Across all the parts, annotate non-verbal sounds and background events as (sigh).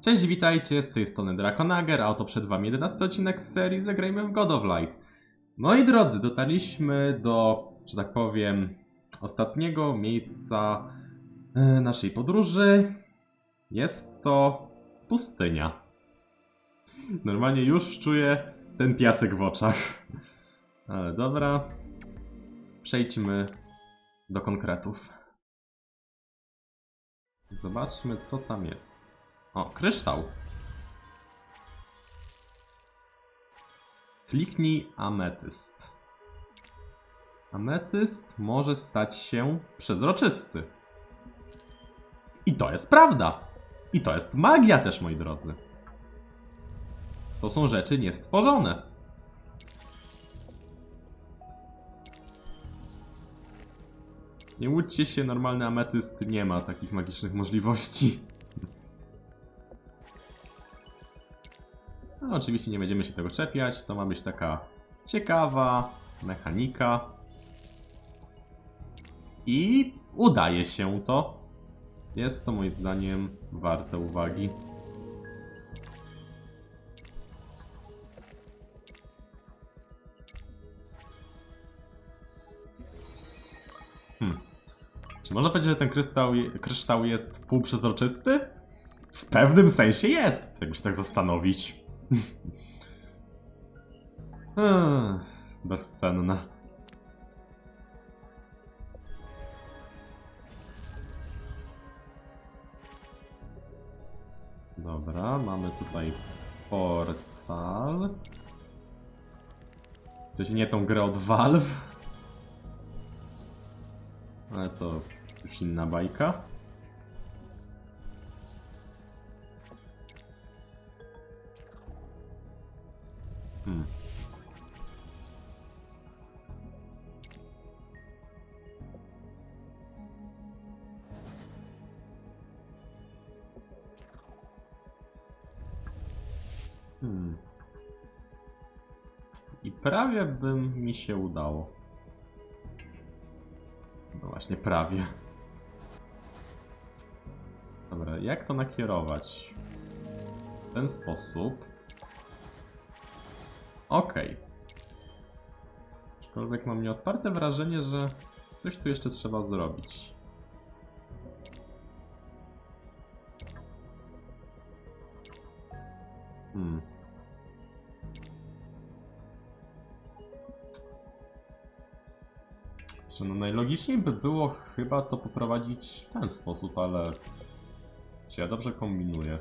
Cześć, witajcie, z tej strony Drakonager, a oto przed wami 11 odcinek z serii Zagrajmy w God of Light. Moi drodzy, dotarliśmy do, że tak powiem, ostatniego miejsca e, naszej podróży. Jest to pustynia. Normalnie już czuję ten piasek w oczach. Ale dobra, przejdźmy do konkretów. Zobaczmy, co tam jest. O, kryształ. Kliknij ametyst. Ametyst może stać się przezroczysty. I to jest prawda. I to jest magia też, moi drodzy. To są rzeczy niestworzone. Nie łudźcie się, normalny ametyst nie ma takich magicznych możliwości. No, oczywiście nie będziemy się tego czepiać, to ma być taka ciekawa mechanika. I udaje się to. Jest to moim zdaniem warte uwagi. Hmm. Czy można powiedzieć, że ten kryształ, kryształ jest półprzezroczysty? W pewnym sensie jest, jakby się tak zastanowić. Hmm, Bezcenne. Dobra, mamy tutaj portal. Się nie tą grę od Valve. Ale to już inna bajka. I prawie by mi się udało. No właśnie, prawie. Dobra, jak to nakierować? W ten sposób. Okej. Aczkolwiek mam nieodparte wrażenie, że coś tu jeszcze trzeba zrobić. Hmm. No najlogiczniej by było chyba to poprowadzić w ten sposób, ale... Czy ja dobrze kombinuję?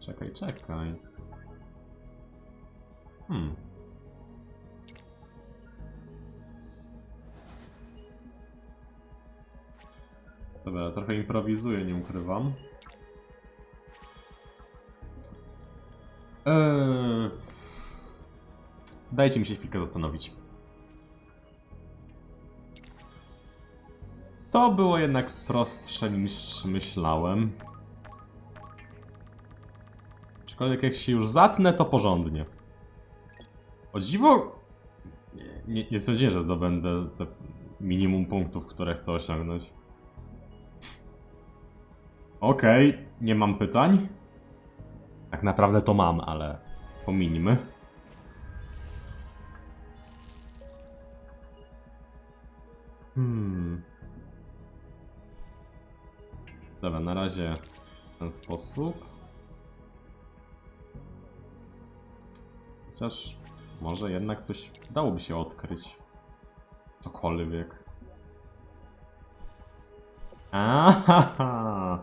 Czekaj, czekaj. Hmm. Dobra, trochę improwizuję, nie ukrywam. Eee... Dajcie mi się chwilkę zastanowić. To było jednak prostsze niż myślałem. Aczkolwiek jak się już zatnę, to porządnie. O dziwo... Nie, nie, że zdobędę te minimum punktów, które chcę osiągnąć. Okej, nie mam pytań. Tak naprawdę to mam, ale pominimy. Hmm. Dobra, na razie w ten sposób. Chociaż może jednak coś dałoby się odkryć. Cokolwiek. Aha!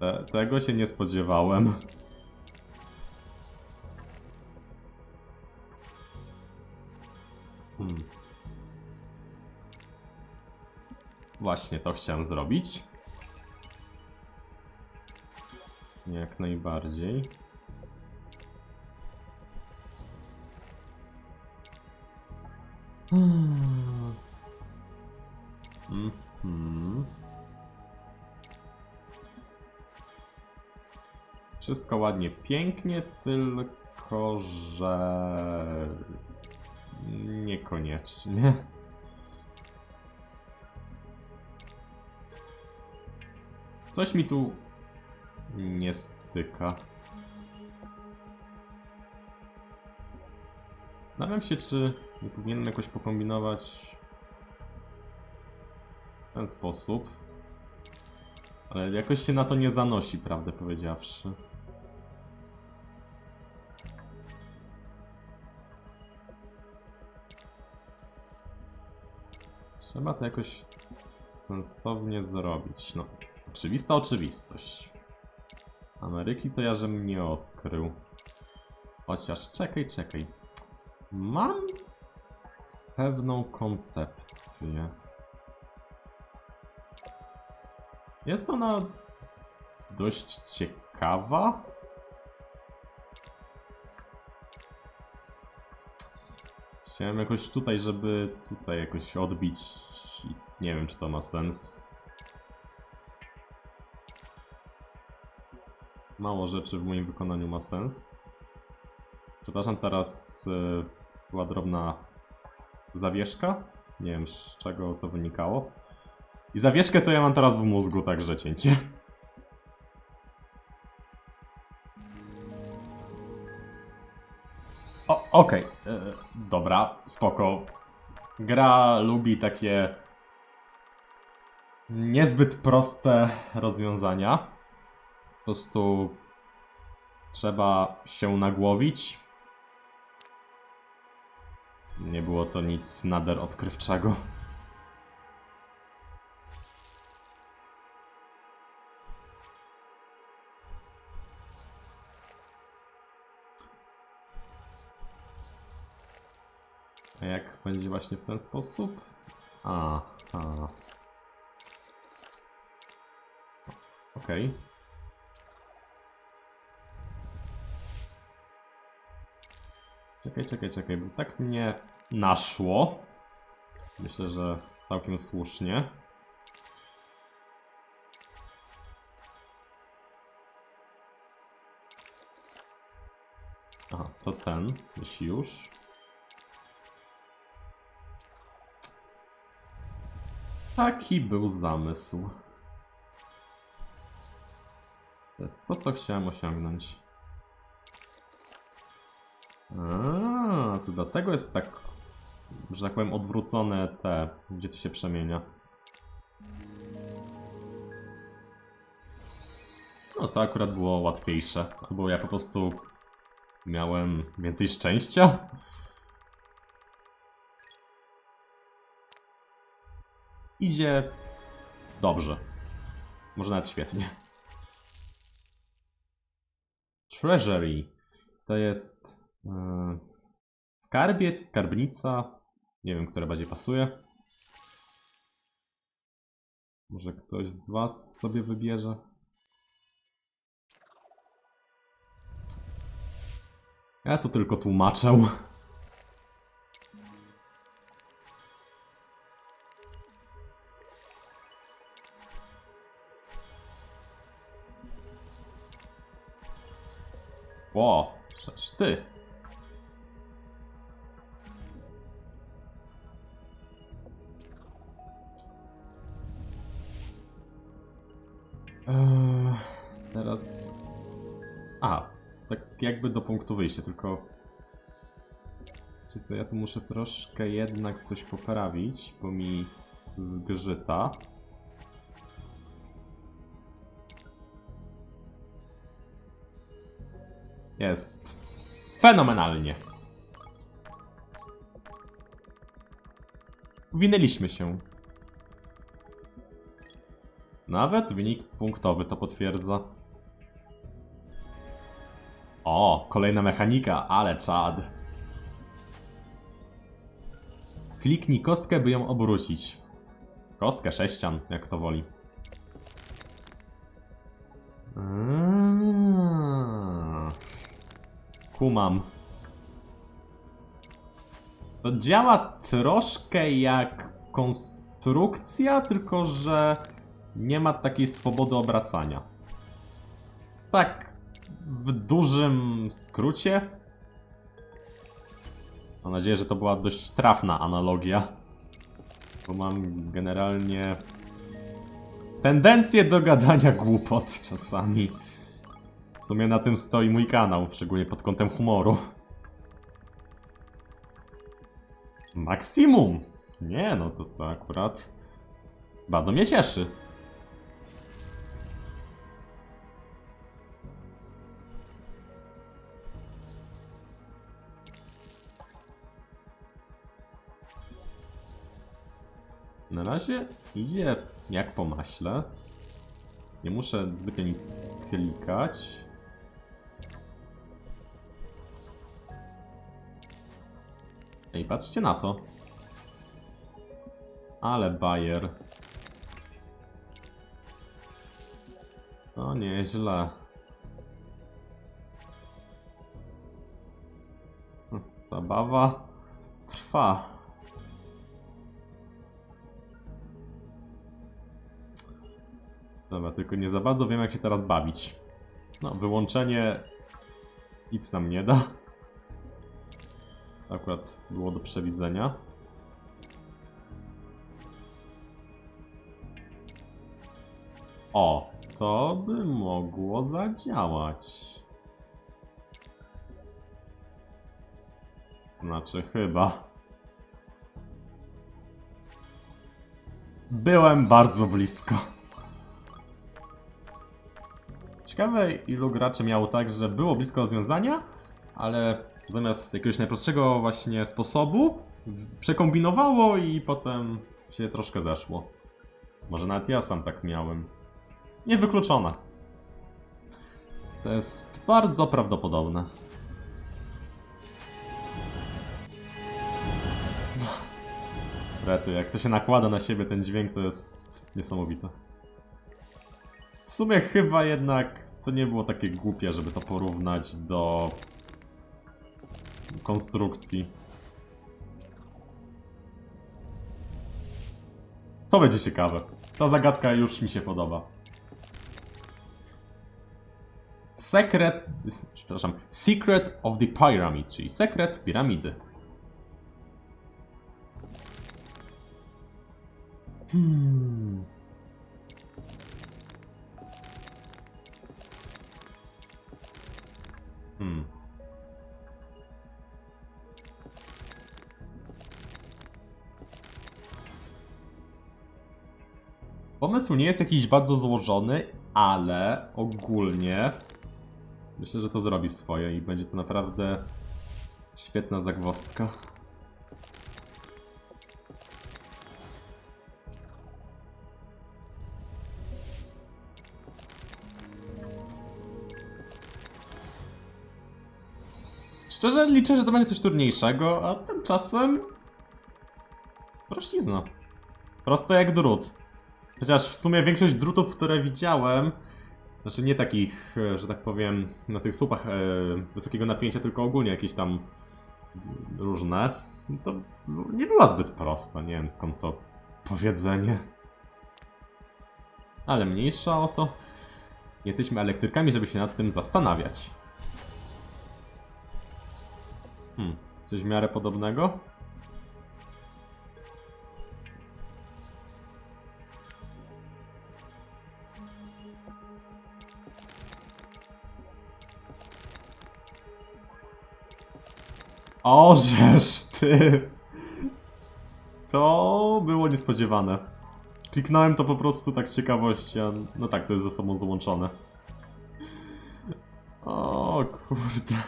Te, tego się nie spodziewałem. Hmm. Właśnie to chciałem zrobić. Jak najbardziej. Mhm. Wszystko ładnie, pięknie, tylko że niekoniecznie. Coś mi tu nie styka. Zastanawiam się, czy nie powinienem jakoś pokombinować w ten sposób. Ale jakoś się na to nie zanosi, prawdę powiedziawszy. Trzeba to jakoś sensownie zrobić. No, oczywista oczywistość. Ameryki to ja żem nie odkrył. Chociaż czekaj, czekaj. Mam pewną koncepcję. Jest ona dość ciekawa. Chciałem jakoś tutaj, żeby tutaj jakoś odbić nie wiem, czy to ma sens. Mało rzeczy w moim wykonaniu ma sens. Przepraszam, teraz y, była drobna zawieszka. Nie wiem z czego to wynikało. I zawieszkę to ja mam teraz w mózgu, także cięcie. O, okej. e, Dobra, spoko. Gra lubi takie niezbyt proste rozwiązania. Po prostu trzeba się nagłowić. Nie było to nic nader odkrywczego. A jak będzie właśnie w ten sposób? A, a. Okej. Czekaj, czekaj, czekaj, bo tak mnie naszło. Myślę, że całkiem słusznie. Aha, to ten, jeśli już. Taki był zamysł. To jest to, co chciałem osiągnąć. A, to dlatego jest tak, że tak powiem, odwrócone te, gdzie to się przemienia. No to akurat było łatwiejsze, albo ja po prostu miałem więcej szczęścia. Idzie dobrze. Może nawet świetnie. Treasury to jest skarbiec, skarbnica. Nie wiem, które bardziej pasuje. Może ktoś z Was sobie wybierze. Ja to tylko tłumaczę. Ło, przecież ty. Jakby do punktu wyjścia, tylko... Wiecie co, ja tu muszę troszkę jednak coś poprawić, bo mi zgrzyta. Jest fenomenalnie. Winęliśmy się. Nawet wynik punktowy to potwierdza. O, kolejna mechanika, ale czad. Kliknij kostkę, by ją obrócić. Kostkę sześcian, jak to woli. Aaaa. Kumam. To działa troszkę jak konstrukcja, tylko że nie ma takiej swobody obracania. Tak, w dużym skrócie. Mam nadzieję, że to była dość trafna analogia. Bo mam generalnie tendencję do gadania głupot czasami. W sumie na tym stoi mój kanał, szczególnie pod kątem humoru. Maksimum! Nie, no to, to akurat bardzo mnie cieszy. Na razie idzie jak po maśle. Nie muszę zbytnio nic klikać. Ej, patrzcie na to. Ale bajer. No nieźle. Hm, Zabawa trwa. Dobra, tylko nie za bardzo wiem jak się teraz bawić. No, wyłączenie nic nam nie da. Akurat było do przewidzenia. O, to by mogło zadziałać. Znaczy, chyba. Byłem bardzo blisko. Ciekawe, ilu graczy miało tak, że było blisko rozwiązania, ale zamiast jakiegoś najprostszego właśnie sposobu przekombinowało i potem się troszkę zeszło. Może nawet ja sam tak miałem. Niewykluczone. To jest bardzo prawdopodobne. Rety, jak to się nakłada na siebie ten dźwięk, to jest niesamowite. Sumie chyba jednak to nie było takie głupie, żeby to porównać do konstrukcji. To będzie ciekawe. Ta zagadka już mi się podoba. Secret, przepraszam, Secret of the Pyramid, czyli sekret piramidy. Hmm. Pomysł nie jest jakiś bardzo złożony, ale ogólnie myślę, że to zrobi swoje i będzie to naprawdę świetna zagwozdka. Szczerze liczę, że to będzie coś trudniejszego, a tymczasem prościzna. Prosto jak drut. Chociaż w sumie większość drutów, które widziałem, znaczy nie takich, e, że tak powiem, na tych słupach e, wysokiego napięcia, tylko ogólnie jakieś tam różne, to nie była zbyt prosta. Nie wiem skąd to powiedzenie. Ale mniejsza o to. Jesteśmy elektrykami, żeby się nad tym zastanawiać. Hmm, coś w miarę podobnego? Ożeż ty! To było niespodziewane. Kliknąłem to po prostu tak z ciekawości, a no tak, to jest ze sobą złączone. O kurde.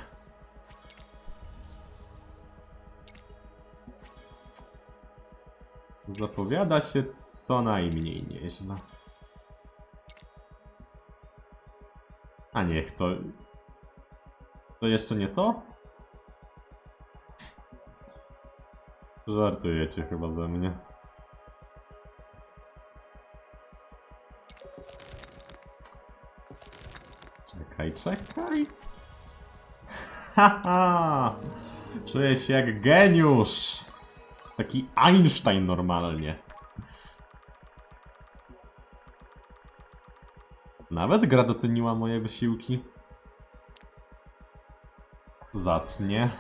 Zapowiada się co najmniej nieźle. A niech to... To jeszcze nie to? Żartujecie chyba ze mnie. Czekaj, czekaj. (laughs) Haha! Czuję się jak geniusz! Taki Einstein normalnie. Nawet gra doceniła moje wysiłki. Zacnie.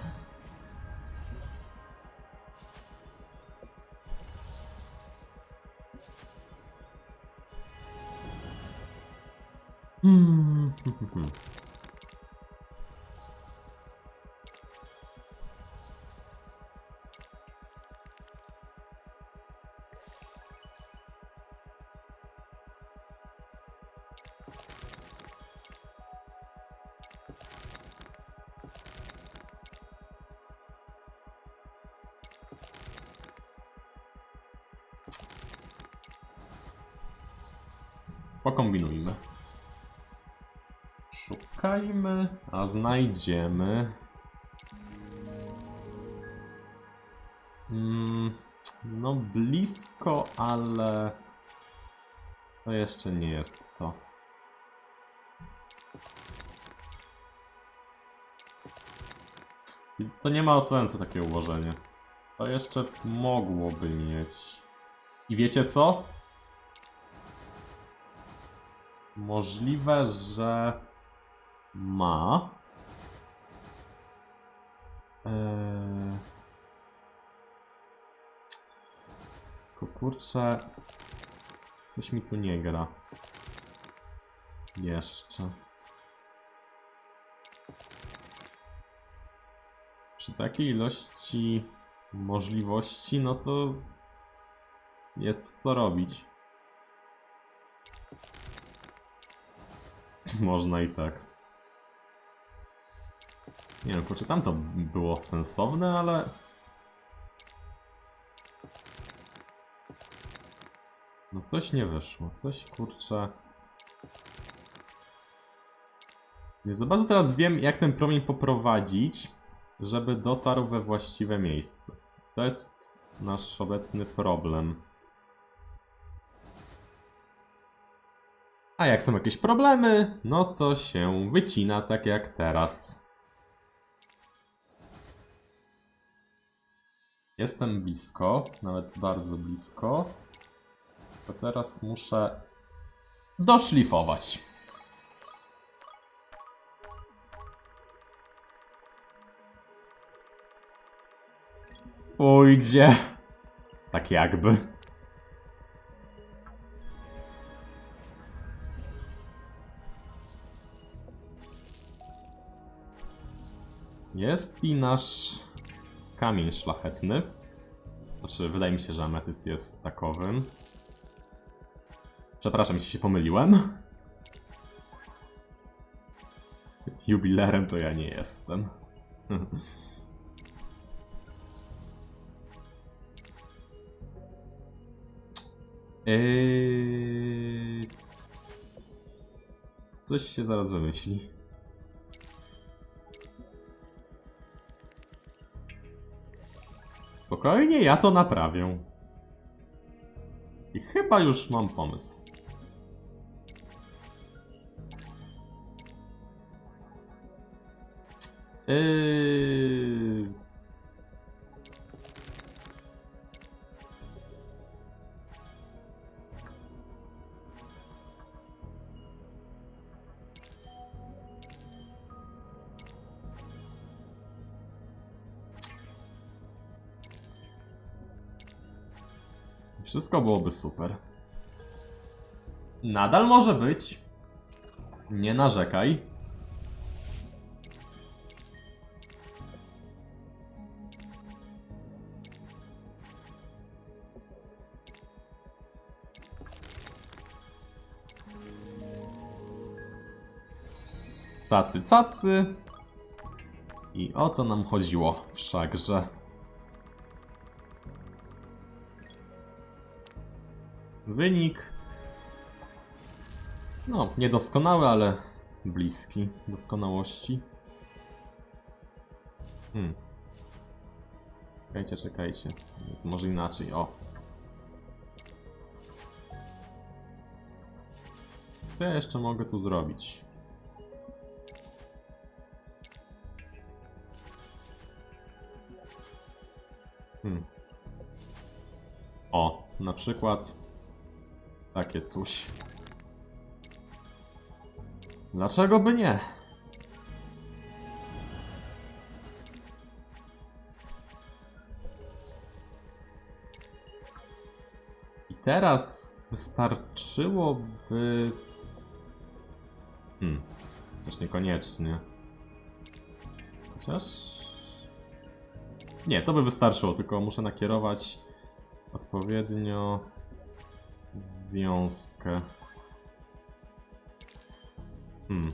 Szukajmy, a znajdziemy. Mm, no blisko, ale to jeszcze nie jest to. To nie ma sensu takie ułożenie. To jeszcze mogłoby mieć. I wiecie co? Możliwe, że ma. Eee... Kurczę, coś mi tu nie gra. Jeszcze. Przy takiej ilości możliwości, no to jest co robić. (laughs) Można i tak. Nie wiem, kurczę, tam to było sensowne, ale... No coś nie wyszło, coś kurczę... Nie za bardzo teraz wiem, jak ten promień poprowadzić, żeby dotarł we właściwe miejsce. To jest nasz obecny problem. A jak są jakieś problemy, no to się wycina tak jak teraz. Jestem blisko, nawet bardzo blisko. To teraz muszę doszlifować. Pójdzie. Tak jakby. Jest i nasz kamień szlachetny. Znaczy, wydaje mi się, że ametyst jest takowym. Przepraszam, jeśli się pomyliłem. Jubilerem to ja nie jestem. Eee... (laughs) Coś się zaraz wymyśli. Spokojnie, ja to naprawię. I chyba już mam pomysł. Yy... Wszystko byłoby super. Nadal może być. Nie narzekaj. Cacy, cacy. I o to nam chodziło wszakże. Wynik. No, niedoskonały, ale bliski doskonałości. Hmm. Czekajcie, czekajcie. Może inaczej, o. Co ja jeszcze mogę tu zrobić? Hmm. O, na przykład takie coś. Dlaczego by nie? I teraz wystarczyłoby... Hmm, też niekoniecznie. Chociaż... Nie, to by wystarczyło, tylko muszę nakierować odpowiednio wiązkę. Hmm.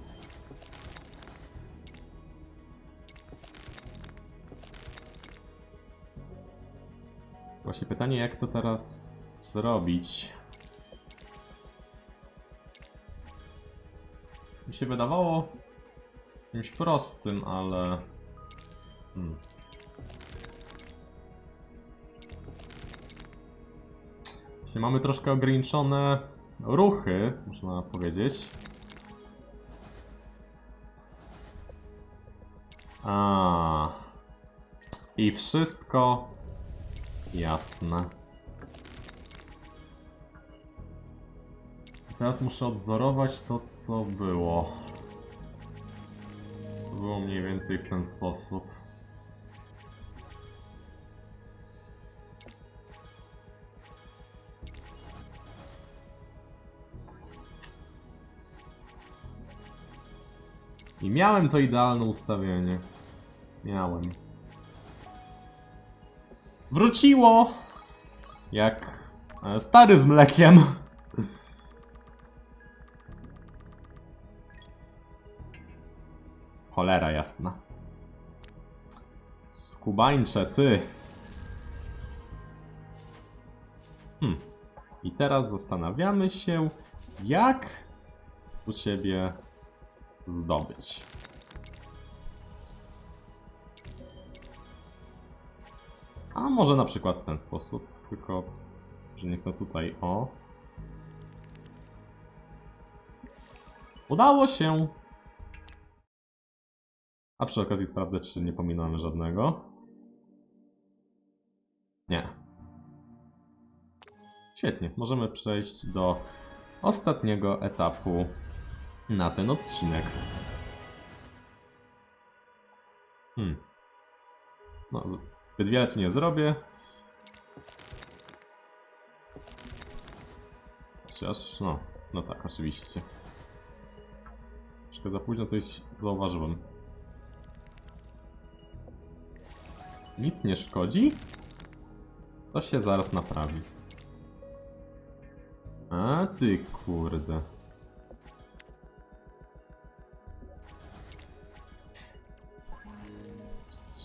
Właśnie pytanie, jak to teraz zrobić? mi się wydawało czymś prostym, ale... Hmm. Jeśli mamy troszkę ograniczone ruchy, można powiedzieć. A. I wszystko jasne. Teraz muszę odzorować to, co było. Było mniej więcej w ten sposób. I miałem to idealne ustawienie. Miałem. Wróciło! Jak e, stary z mlekiem. Cholera jasna. Skubańcze, ty. Hmm. I teraz zastanawiamy się, jak u ciebie zdobyć. A może na przykład w ten sposób, tylko że niech no tutaj o. Udało się! A przy okazji sprawdzę, czy nie pominąłem żadnego. Nie. Świetnie, możemy przejść do ostatniego etapu na ten odcinek. Hmm. No, zbyt wiele tu nie zrobię. Chociaż, no, no tak, oczywiście. Troszkę za późno coś zauważyłem. Nic nie szkodzi? To się zaraz naprawi. A ty kurde.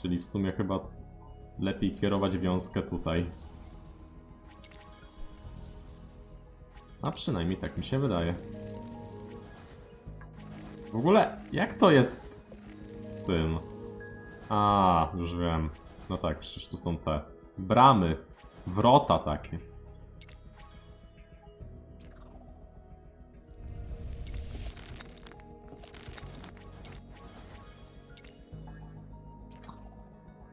Czyli w sumie chyba lepiej kierować wiązkę tutaj. A przynajmniej tak mi się wydaje. W ogóle, jak to jest z tym? A, już wiem. No tak, przecież tu są te bramy, wrota takie.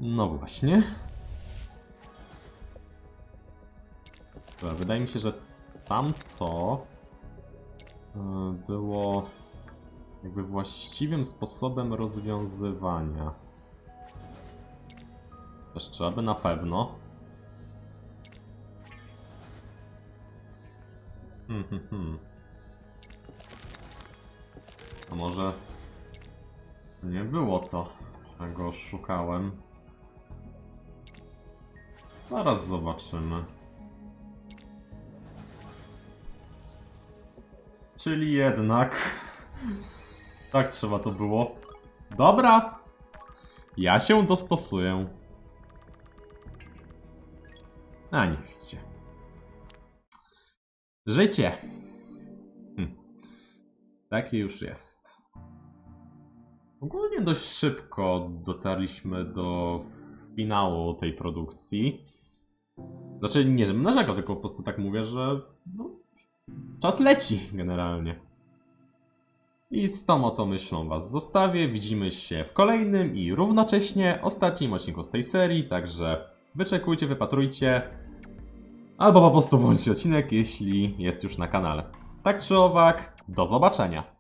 No właśnie. Dobra, wydaje mi się, że tamto y, było jakby właściwym sposobem rozwiązywania. Jeszcze aby na pewno. Hmm, hmm, hmm. A może nie było to, czego szukałem. Zaraz zobaczymy. Czyli jednak. Tak trzeba to było. Dobra. Ja się dostosuję. A nie chccie. Życie. Hm. Takie już jest. Ogólnie dość szybko dotarliśmy do finału tej produkcji. Znaczy, nie, żebym narzekał, tylko po prostu tak mówię, że no, czas leci generalnie. I z tą oto myślą Was zostawię. Widzimy się w kolejnym i równocześnie ostatnim odcinku z tej serii, także wyczekujcie, wypatrujcie. Albo po prostu włączcie odcinek, jeśli jest już na kanale. Tak czy owak, do zobaczenia.